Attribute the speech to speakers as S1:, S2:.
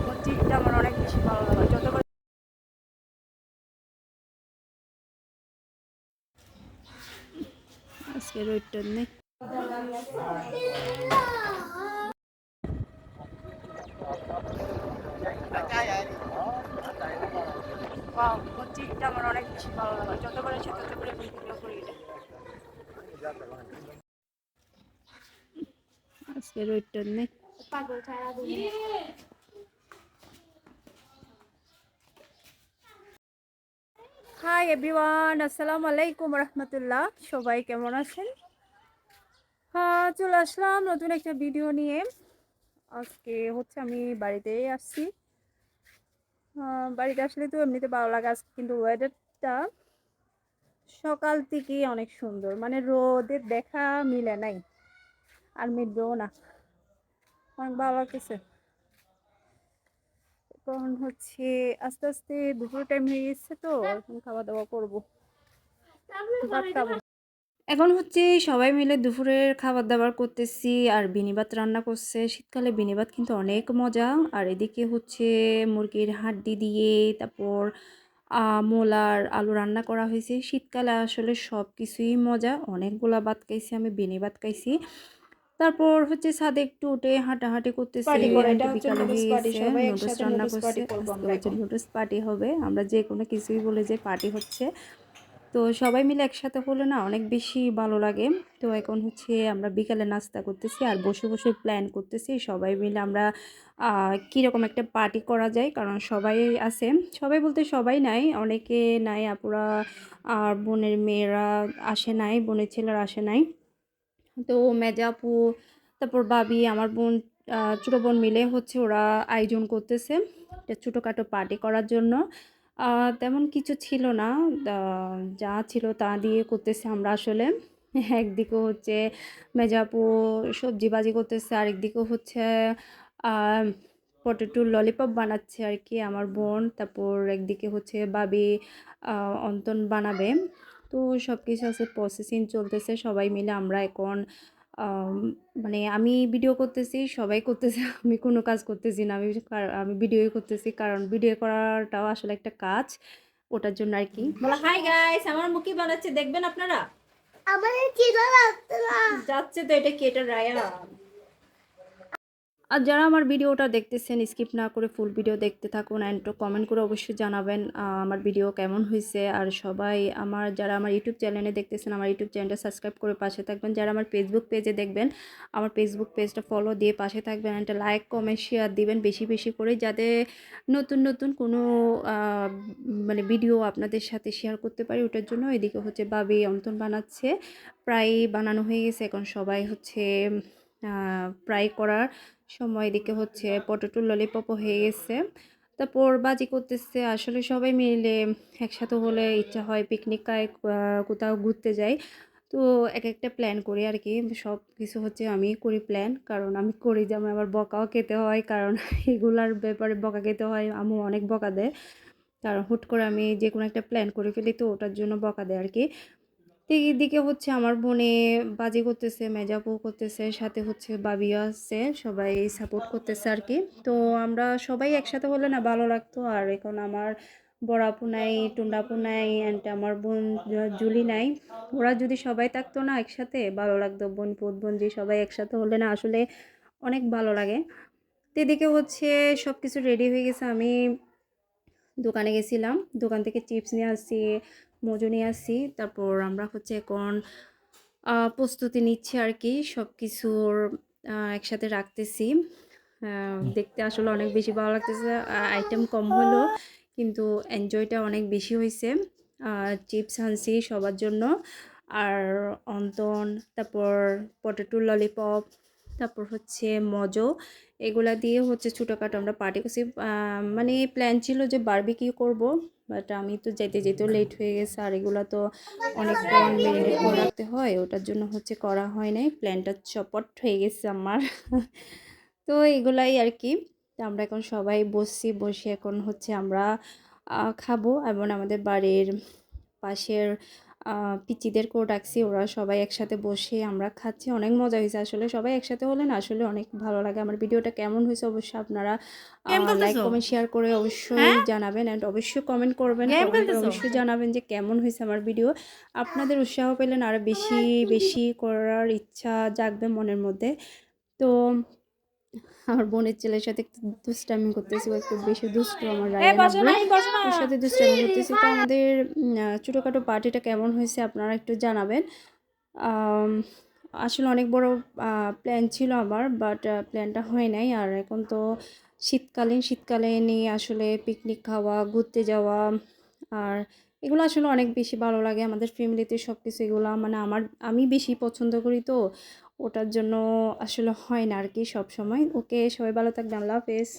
S1: মসজিদটা আমার অনেক বেশি ভালো লাগে। যতবার আজকে রোদটা নেই। মসজিদটা আমার অনেক বেশি ভালো লাগে। যতবার ততবারই ভিডিও করি আজকে রোদটা নেই হাই এভরিওয়ান আসসালামু আলাইকুম রহমতুল্লাহ। সবাই কেমন আছেন? হ্যাঁ চলে আসলাম নতুন একটা ভিডিও নিয়ে। আজকে হচ্ছে আমি বাড়িতেই আসছি। বাড়িতে আসলে তো এমনিতে ভালো লাগে আজকে কিন্তু ওয়েদারটা সকাল থেকেই অনেক সুন্দর মানে রোদের দেখা মিলে নাই। আর মিলবেও না। অনেক ভালো লাগতেছে। এখন হচ্ছে আস্তে আস্তে দুপুর টাইম হয়ে গেছে তো, এখন খাওয়া দাওয়া করব এখন হচ্ছে সবাই মিলে দুপুরের খাবার দাবার করতেছি আর বিনিবাত রান্না করছে। শীতকালে বিনিবাত কিন্তু অনেক মজা। আর এদিকে হচ্ছে মুরগির হাড্ডি দিয়ে তারপর মোলার আলু রান্না করা হয়েছে। শীতকালে আসলে সব কিছুই মজা। অনেকগুলা ভাত খাইছি আমি, বিনিবাত খাইছি। তারপর হচ্ছে ছাদে একটু উঠে হাঁটাহাঁটি করতেছি বিকালে
S2: সবাই
S1: নুডলস রান্না করছে। নুডলস পার্টি হবে আমরা যে কোনো কিছুই বলে যে পার্টি হচ্ছে। তো সবাই মিলে একসাথে হলে না অনেক বেশি ভালো লাগে। তো এখন হচ্ছে আমরা বিকালে নাস্তা করতেছি আর বসে বসে প্ল্যান করতেছি সবাই মিলে আমরা কীরকম একটা পার্টি করা যায় কারণ সবাই আছে। সবাই বলতে সবাই নাই অনেকে নাই আপুরা আর বোনের মেয়েরা আসে নাই বোনের ছেলেরা আসে নাই। তো মেজা আপু, তারপর বাবি আমার বোন ছোটো বোন মিলে হচ্ছে ওরা আয়োজন করতেছে একটা ছোটোখাটো পার্টি করার জন্য। তেমন কিছু ছিল না যা ছিল তা দিয়ে করতেছে আমরা আসলে। একদিকে হচ্ছে মেজাপু সবজি বাজি করতেছে, আরেকদিকে হচ্ছে পটেটোর ললিপপ বানাচ্ছে আর কি আমার বোন। তারপর একদিকে হচ্ছে বাবি অন্তন বানাবে। তো সব কিছু আছে প্রসেসিং চলতেছে সবাই মিলে আমরা এখন মানে আমি ভিডিও করতেছি সবাই করতেছে আমি কোনো কাজ করতেছি না আমি আমি ভিডিওই করতেছি কারণ ভিডিও করাটাও আসলে একটা কাজ ওটার জন্য আর কি। বলা হাই গাইস আমার মুখি বানাচ্ছে দেখবেন আপনারা?
S2: আমাদের লাগতো
S1: যাচ্ছে তো এটা কেটে রায়া আর যারা আমার ভিডিওটা দেখতেছেন স্কিপ না করে ফুল ভিডিও দেখতে থাকুন অ্যান্ড কমেন্ট করে অবশ্যই জানাবেন আমার ভিডিও কেমন হয়েছে আর সবাই আমার, যারা আমার ইউটিউব চ্যানেলে দেখতেছেন, আমার ইউটিউব চ্যানেলটা সাবস্ক্রাইব করে পাশে থাকবেন। যারা আমার ফেসবুক পেজে দেখবেন, আমার ফেসবুক পেজটা ফলো দিয়ে পাশে থাকবেন একটা লাইক কমেন্ট শেয়ার দিবেন বেশি বেশি করে যাতে নতুন নতুন কোনো মানে ভিডিও আপনাদের সাথে শেয়ার করতে পারি। ওটার জন্য এদিকে হচ্ছে বাবি অন্তন বানাচ্ছে প্রায় বানানো হয়ে গেছে। এখন সবাই হচ্ছে ফ্রাই করার সময় এদিকে হচ্ছে পটেটো ললিপপও হয়ে গেছে। তারপর বাজি করতেছে, আসলে সবাই মিলে একসাথে হলে ইচ্ছা হয় পিকনিক কোথাও ঘুরতে যাই। তো এক একটা প্ল্যান করি আর কি সব কিছু হচ্ছে আমি করি প্ল্যান কারণ আমি করি যেমন আমার বকাও খেতে হয়, কারণ এগুলার ব্যাপারে বকা খেতে হয় আমু অনেক বকা দেয়। কারণ হুট করে আমি যে কোনো একটা প্ল্যান করে ফেলি তো ওটার জন্য বকা দেয় আর কি। এইদিকে হচ্ছে আমার বোনে বাজি করতেছে মেজাপু করতেছে, সাথে হচ্ছে বাবিও আসছে সবাই সাপোর্ট করতেছে আর কি তো আমরা সবাই একসাথে হলে না ভালো লাগতো। আর এখন আমার বড় আপু নাই টুন্ডা আপু নাই অ্যান্ড আমার বোন জুলি নাই। ওরা যদি সবাই থাকতো না একসাথে, ভালো লাগতো। বোন পুত বোনজি সবাই একসাথে হলে না আসলে অনেক ভালো লাগে। তো এদিকে হচ্ছে সব কিছু রেডি হয়ে গেছে। আমি দোকানে গেছিলাম। দোকান থেকে চিপস নিয়ে আসছি। মজু নিয়ে আসছি তারপর আমরা হচ্ছে এখন প্রস্তুতি নিচ্ছি আর কি সব কিছুর একসাথে রাখতেছি। দেখতে আসলে অনেক বেশি ভালো লাগতেছে। আইটেম কম হলো, কিন্তু এনজয়টা অনেক বেশি হয়েছে। চিপস আনছি সবার জন্য। আর অন্তন, তারপর পটেটো ললিপপ তারপর হচ্ছে মজো। এগুলা দিয়ে হচ্ছে ছোটোখাটো আমরা পার্টি করছি। মানে প্ল্যান ছিল যে বারবিকিউ করব বাট আমি তো যেতে যেতেও লেট হয়ে গেছে। আর এগুলো তো অনেকক্ষণ রাখতে হয়, ওটার জন্য হচ্ছে করা হয় নাই। প্ল্যানটা চপট হয়ে গেছে আমার। তো এগুলাই আর কি। আমরা এখন সবাই বসছি, বসে এখন হচ্ছে আমরা খাব। এবং আমাদের বাড়ির পাশের পিচিদেরকেও ডাকছি ওরা সবাই একসাথে বসে আমরা খাচ্ছি। অনেক মজা হয়েছে। আসলে সবাই একসাথে হলে না আসলে অনেক ভালো লাগে। আমার ভিডিওটা কেমন হয়েছে অবশ্যই আপনারা লাইক কমেন্ট শেয়ার করে অবশ্যই
S3: হ্যাঁ?
S1: জানাবেন অ্যান্ড অবশ্যই কমেন্ট করবেন? অবশ্যই জানাবেন যে কেমন হয়েছে আমার ভিডিও আপনাদের উৎসাহ পেলেন আরও বেশি বেশি করার ইচ্ছা জাগবে মনের মধ্যে। তো আমার বোনের ছেলের সাথে একটু দুষ্টামি করতেছি একটু বেশি দুষ্ট আমার ওর সাথে দুষ্টামি করতেছি। তো আমাদের ছোটোখাটো পার্টিটা কেমন হয়েছে আপনারা একটু জানাবেন। আসলে অনেক বড় প্ল্যান ছিল আমার বাট প্ল্যানটা হয় নাই। আর এখন তো শীতকালীন শীতকালে নিয়ে আসলে পিকনিক খাওয়া ঘুরতে যাওয়া আর এগুলো আসলে অনেক বেশি ভালো লাগে। আমাদের ফ্যামিলিতে সব কিছু এগুলো মানে আমার আমি বেশি পছন্দ করি তো। ওটার জন্য আসলে হয় না আর কি সব সময় ওকে সবাই ভালো থাকবে আল্লাহ হাফেজ।